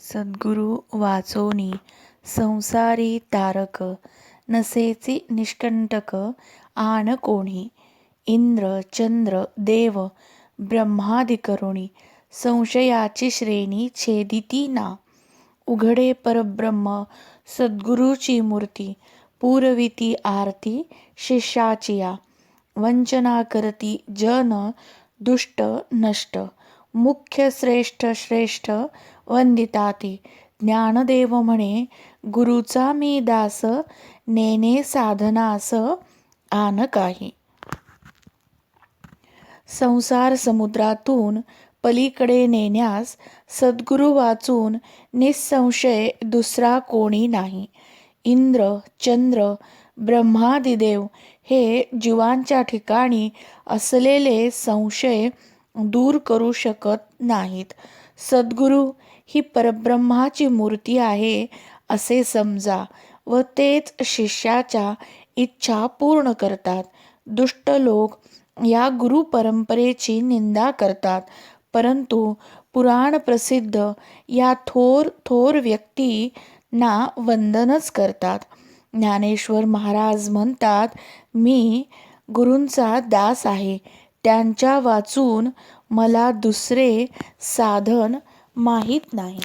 सद्गुरु वाचोनी संसारी तारक नसेची निष्कंटक आन कोणी इंद्र चंद्र देव ब्रह्मादिकरुणी संशयाची श्रेणी छेदिती ना. उघडे परब्रह्म सद्गुरूची मूर्ती पुरविती आरती शिष्याचिया वंचना करती जन दुष्ट नष्ट. मुख्य श्रेष्ठ श्रेष्ठ वंदिताती. ज्ञानदेव म्हणे गुरुचा मी दास नेने साधनास आन काही संसार समुद्रातून पलीकडे नेण्यास सद्गुरु वाचून निसंशय दुसरा कोणी नाही. इंद्र चंद्र ब्रह्मादिदेव हे जीवांच्या ठिकाणी असलेले संशय दूर करू शकत नाहीत. सद्गुरु ही परब्रह्माची मूर्ती आहे असे समजा व तेच शिष्याच्या इच्छा पूर्ण करतात. दुष्ट लोक या गुरु परंपरेची निंदा करतात. परंतु पुराण प्रसिद्ध या थोर थोर व्यक्तींना वंदनच करतात. ज्ञानेश्वर महाराज म्हणतात मी गुरूंचा दास आहे. त्यांच्या वाचून मला दुसरे साधन माहीत नाही.